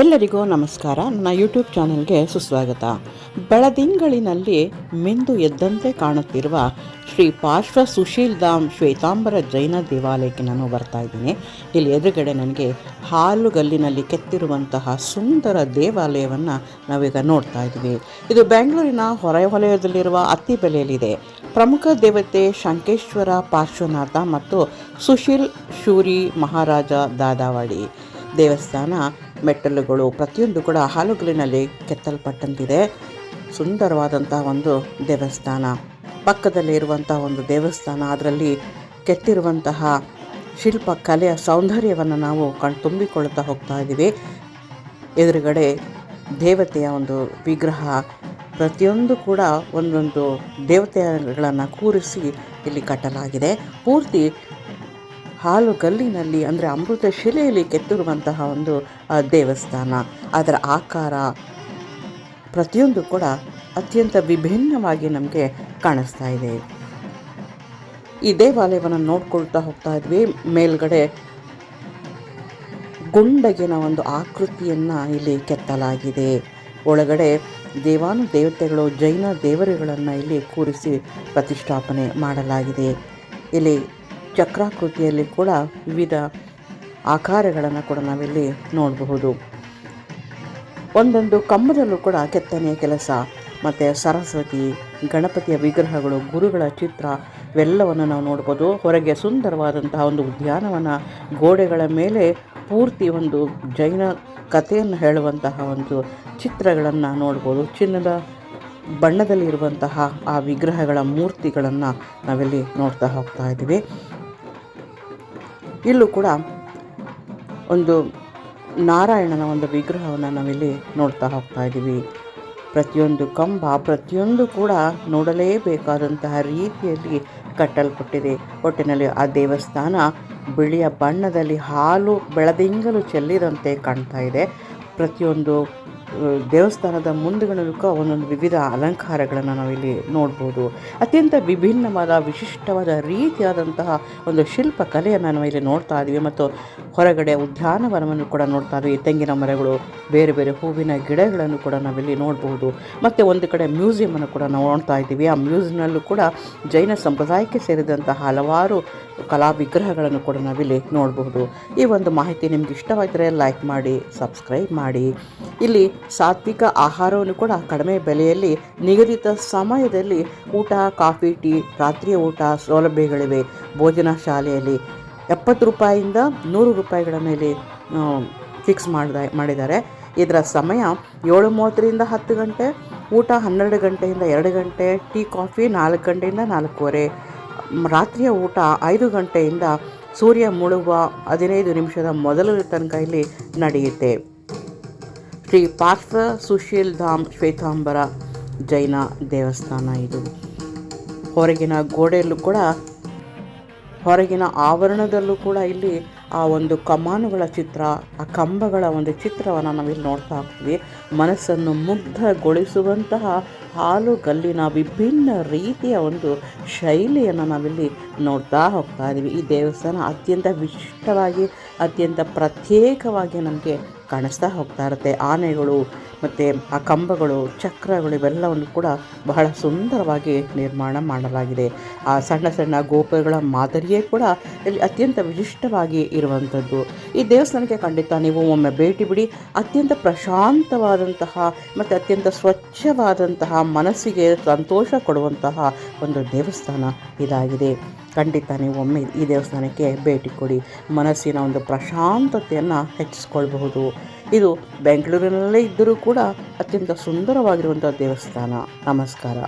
ಎಲ್ಲರಿಗೂ ನಮಸ್ಕಾರ. ನನ್ನ ಯೂಟ್ಯೂಬ್ ಚಾನೆಲ್ಗೆ ಸುಸ್ವಾಗತ. ಬೆಳದಿಂಗಳಿನಲ್ಲಿ ಮಿಂದು ಎದ್ದಂತೆ ಕಾಣುತ್ತಿರುವ ಶ್ರೀ ಪಾರ್ಶ್ವ ಸುಶೀಲ್ ಧಾಮ್ ಶ್ವೇತಾಂಬರ ಜೈನ ದೇವಾಲಯಕ್ಕೆ ನಾನು ಬರ್ತಾ ಇದ್ದೀನಿ. ಇಲ್ಲಿ ಎದುರುಗಡೆ ನನಗೆ ಹಾಲುಗಲ್ಲಿನಲ್ಲಿ ಕೆತ್ತಿರುವಂತಹ ಸುಂದರ ದೇವಾಲಯವನ್ನು ನಾವೀಗ ನೋಡ್ತಾ ಇದ್ದೀವಿ. ಇದು ಬೆಂಗಳೂರಿನ ಹೊರವಲಯದಲ್ಲಿರುವ ಅತ್ತಿಬೆಲೆಯಲ್ಲಿದೆ ಪ್ರಮುಖ ದೇವತೆ ಶಂಕೇಶ್ವರ, ಪಾರ್ಶ್ವನಾಥ ಮತ್ತು ಸುಶೀಲ್ ಶೂರಿ ಮಹಾರಾಜ ದಾದಾವಾಡಿ ದೇವಸ್ಥಾನ ಮೆಟ್ಟಲುಗಳು ಪ್ರತಿಯೊಂದು ಕೂಡ ಹಾಲುಗಳಿನಲ್ಲಿ ಕೆತ್ತಲ್ಪಟ್ಟಂತಿದೆ. ಸುಂದರವಾದಂಥ ಒಂದು ದೇವಸ್ಥಾನ. ಪಕ್ಕದಲ್ಲಿ ಇರುವಂಥ ಒಂದು ದೇವಸ್ಥಾನ. ಅದರಲ್ಲಿ ಕೆತ್ತಿರುವಂತಹ ಶಿಲ್ಪ ಕಲೆಯ ಸೌಂದರ್ಯವನ್ನು ನಾವು ಕಣ್ ತುಂಬಿಕೊಳ್ಳುತ್ತಾ ಹೋಗ್ತಾ ಇದ್ದೀವಿ. ಎದುರುಗಡೆ ದೇವತೆಯ ಒಂದು ವಿಗ್ರಹ, ಪ್ರತಿಯೊಂದು ಕೂಡ ಒಂದೊಂದು ದೇವತೆಗಳನ್ನು ಕೂರಿಸಿ ಇಲ್ಲಿ ಕಟ್ಟಲಾಗಿದೆ. ಪೂರ್ತಿ ಹಾಲು ಕಲ್ಲಿನಲ್ಲಿ ಅಂದರೆ ಅಮೃತ ಶಿಲೆಯಲ್ಲಿ ಕೆತ್ತಿರುವಂತಹ ಒಂದು ದೇವಸ್ಥಾನ. ಅದರ ಆಕಾರ ಪ್ರತಿಯೊಂದು ಕೂಡ ಅತ್ಯಂತ ವಿಭಿನ್ನವಾಗಿ ನಮಗೆ ಕಾಣಿಸ್ತಾ ಇದೆ. ಈ ದೇವಾಲಯವನ್ನು ನೋಡ್ಕೊಳ್ತಾ ಹೋಗ್ತಾ ಇದ್ವಿ. ಮೇಲ್ಗಡೆ ಗುಂಡಗಿನ ಒಂದು ಆಕೃತಿಯನ್ನು ಇಲ್ಲಿ ಕೆತ್ತಲಾಗಿದೆ. ಒಳಗಡೆ ದೇವಾನು ದೇವತೆಗಳು, ಜೈನ ದೇವರುಗಳನ್ನು ಇಲ್ಲಿ ಕೂರಿಸಿ ಪ್ರತಿಷ್ಠಾಪನೆ ಮಾಡಲಾಗಿದೆ. ಇಲ್ಲಿ ಚಕ್ರಾಕೃತಿಯಲ್ಲಿ ಕೂಡ ವಿವಿಧ ಆಕಾರಗಳನ್ನು ಕೂಡ ನಾವಿಲ್ಲಿ ನೋಡಬಹುದು. ಒಂದೊಂದು ಕಂಬದಲ್ಲೂ ಕೂಡ ಕೆತ್ತನೆಯ ಕೆಲಸ, ಮತ್ತು ಸರಸ್ವತಿ, ಗಣಪತಿಯ ವಿಗ್ರಹಗಳು, ಗುರುಗಳ ಚಿತ್ರ, ಇವೆಲ್ಲವನ್ನು ನಾವು ನೋಡ್ಬೋದು. ಹೊರಗೆ ಸುಂದರವಾದಂತಹ ಒಂದು ಉದ್ಯಾನವನ, ಗೋಡೆಗಳ ಮೇಲೆ ಪೂರ್ತಿ ಒಂದು ಜೈನ ಕಥೆಯನ್ನು ಹೇಳುವಂತಹ ಒಂದು ಚಿತ್ರಗಳನ್ನು ನೋಡ್ಬೋದು. ಚಿನ್ನದ ಬಣ್ಣದಲ್ಲಿರುವಂತಹ ಆ ವಿಗ್ರಹಗಳ ಮೂರ್ತಿಗಳನ್ನು ನಾವಿಲ್ಲಿ ನೋಡ್ತಾ ಹೋಗ್ತಾ ಇದ್ದೀವಿ. ಇಲ್ಲೂ ಕೂಡ ಒಂದು ನಾರಾಯಣನ ಒಂದು ವಿಗ್ರಹವನ್ನು ನಾವಿಲ್ಲಿ ನೋಡ್ತಾ ಹೋಗ್ತಾ ಇದ್ದೀವಿ. ಪ್ರತಿಯೊಂದು ಕಂಬ, ಪ್ರತಿಯೊಂದು ಕೂಡ ನೋಡಲೇಬೇಕಾದಂತಹ ರೀತಿಯಲ್ಲಿ ಕಟ್ಟಲ್ಪಟ್ಟಿದೆ. ಒಟ್ಟಿನಲ್ಲಿ ಆ ದೇವಸ್ಥಾನ ಬಿಳಿಯ ಬಣ್ಣದಲ್ಲಿ ಹಾಲು ಬೆಳದಿಂಗಲು ಚೆಲ್ಲಿದಂತೆ ಕಾಣ್ತಾ ಇದೆ. ಪ್ರತಿಯೊಂದು ದೇವಸ್ಥಾನದ ಮುಂದುಗಣಕ್ಕ ಒಂದೊಂದು ವಿವಿಧ ಅಲಂಕಾರಗಳನ್ನು ನಾವಿಲ್ಲಿ ನೋಡ್ಬೋದು. ಅತ್ಯಂತ ವಿಭಿನ್ನವಾದ, ವಿಶಿಷ್ಟವಾದ ರೀತಿಯಾದಂತಹ ಒಂದು ಶಿಲ್ಪ ಕಲೆಯನ್ನು ನಾವು ಇಲ್ಲಿ ನೋಡ್ತಾ ಇದ್ದೀವಿ. ಮತ್ತು ಹೊರಗಡೆ ಉದ್ಯಾನವನವನ್ನು ಕೂಡ ನೋಡ್ತಾ ಇದ್ದೀವಿ. ತೆಂಗಿನ ಮರಗಳು, ಬೇರೆ ಬೇರೆ ಹೂವಿನ ಗಿಡಗಳನ್ನು ಕೂಡ ನಾವಿಲ್ಲಿ ನೋಡಬಹುದು ಮತ್ತು ಒಂದು ಕಡೆ ಮ್ಯೂಸಿಯಮನ್ನು ಕೂಡ ನಾವು ನೋಡ್ತಾ ಇದ್ದೀವಿ. ಆ ಮ್ಯೂಸಿಯಮ್ನಲ್ಲೂ ಕೂಡ ಜೈನ ಸಂಪ್ರದಾಯಕ್ಕೆ ಸೇರಿದಂತಹ ಹಲವಾರು ಕಲಾ ವಿಗ್ರಹಗಳನ್ನು ಕೂಡ ನಾವಿಲ್ಲಿ ನೋಡಬಹುದು ಈ ಒಂದು ಮಾಹಿತಿ ನಿಮ್ಗೆ ಇಷ್ಟವಾಗಿದ್ದರೆ ಲೈಕ್ ಮಾಡಿ ಸಬ್ಸ್ಕ್ರೈಬ್ ಮಾಡಿ. ಇಲ್ಲಿ ಸಾತ್ವಿಕ ಆಹಾರವನ್ನು ಕೂಡ ಕಡಿಮೆ ಬೆಲೆಯಲ್ಲಿ ನಿಗದಿತ ಸಮಯದಲ್ಲಿ ಊಟ, ಕಾಫಿ, ಟೀ ರಾತ್ರಿಯ ಊಟ ಸೌಲಭ್ಯಗಳಿವೆ. ಭೋಜನ ಶಾಲೆಯಲ್ಲಿ ಎಪ್ಪತ್ತು ರೂಪಾಯಿಯಿಂದ ನೂರು ರೂಪಾಯಿಗಳ ಮೇಲೆ ಫಿಕ್ಸ್ ಮಾಡಿದ, ಮಾಡಿದ್ದಾರೆ. ಇದರ ಸಮಯ ಏಳು ಮೂವತ್ತರಿಂದ ಹತ್ತು ಗಂಟೆ, ಊಟ ಹನ್ನೆರಡು ಗಂಟೆಯಿಂದ ಎರಡು ಗಂಟೆ, ಟೀ, ಕಾಫಿ ನಾಲ್ಕು ಗಂಟೆಯಿಂದ ನಾಲ್ಕೂವರೆ, ರಾತ್ರಿಯ ಊಟ ಐದು ಗಂಟೆಯಿಂದ ಸೂರ್ಯ ಮುಳುಗುವ ಹದಿನೈದು ನಿಮಿಷದ ಮೊದಲ ತನಕ ಇಲ್ಲಿ ನಡೆಯುತ್ತೆ. ಶ್ರೀ ಪಾರ್ಥ ಸುಶೀಲ್ ಧಾಮ್ ಶ್ವೇತಾಂಬರ ಜೈನ ದೇವಸ್ಥಾನ ಇದು. ಹೊರಗಿನ ಗೋಡೆಯಲ್ಲೂ ಕೂಡ, ಹೊರಗಿನ ಆವರಣದಲ್ಲೂ ಕೂಡ ಇಲ್ಲಿ ಆ ಒಂದು ಕಮಾನುಗಳ ಚಿತ್ರ, ಆ ಕಂಬಗಳ ಒಂದು ಚಿತ್ರವನ್ನು ನಾವಿಲ್ಲಿ ನೋಡ್ತಾ ಹೋಗ್ತೀವಿ. ಮನಸ್ಸನ್ನು ಮುಗ್ಧಗೊಳಿಸುವಂತಹ ಹಾಲುಗಲ್ಲಿನ ವಿಭಿನ್ನ ರೀತಿಯ ಒಂದು ಶೈಲಿಯನ್ನು ನಾವಿಲ್ಲಿ ನೋಡ್ತಾ ಹೋಗ್ತಾ ಇದ್ದೀವಿ ಈ ದೇವಸ್ಥಾನ ಅತ್ಯಂತ ವಿಶಿಷ್ಟವಾಗಿ, ಅತ್ಯಂತ ಪ್ರತ್ಯೇಕವಾಗಿ ನಮಗೆ ಕಾಣಿಸ್ತಾ ಹೋಗ್ತಾ ಇರುತ್ತೆ. ಆನೆಗಳು ಮತ್ತು ಆ ಕಂಬಗಳು, ಚಕ್ರಗಳು ಇವೆಲ್ಲವನ್ನು ಕೂಡ ಬಹಳ ಸುಂದರವಾಗಿ ನಿರ್ಮಾಣ ಮಾಡಲಾಗಿದೆ. ಆ ಸಣ್ಣ ಸಣ್ಣ ಗೋಪುರಗಳ ಮಾದರಿಯೇ ಕೂಡ ಇಲ್ಲಿ ಅತ್ಯಂತ ವಿಶಿಷ್ಟವಾಗಿ ಇರುವಂಥದ್ದು. ಈ ದೇವಸ್ಥಾನಕ್ಕೆ ಖಂಡಿತ ನೀವು ಒಮ್ಮೆ ಭೇಟಿ ಬಿಡಿ. ಅತ್ಯಂತ ಪ್ರಶಾಂತವಾದಂತಹ ಮತ್ತು ಅತ್ಯಂತ ಸ್ವಚ್ಛವಾದಂತಹ ಮನಸ್ಸಿಗೆ ಸಂತೋಷ ಕೊಡುವಂತಹ ಒಂದು ದೇವಸ್ಥಾನ ಇದಾಗಿದೆ. ಖಂಡಿತ ನೀವು ಒಮ್ಮೆ ಈ ದೇವಸ್ಥಾನಕ್ಕೆ ಭೇಟಿ ಕೊಡಿ. ಮನಸ್ಸಿನ ಒಂದು ಪ್ರಶಾಂತತೆಯನ್ನು ಹೆಚ್ಚಿಸ್ಕೊಳ್ಬಹುದು. ಇದು ಬೆಂಗಳೂರಿನಲ್ಲೇ ಇದ್ದರೂ ಕೂಡ ಅತ್ಯಂತ ಸುಂದರವಾಗಿರುವಂಥ ದೇವಸ್ಥಾನ. ನಮಸ್ಕಾರ.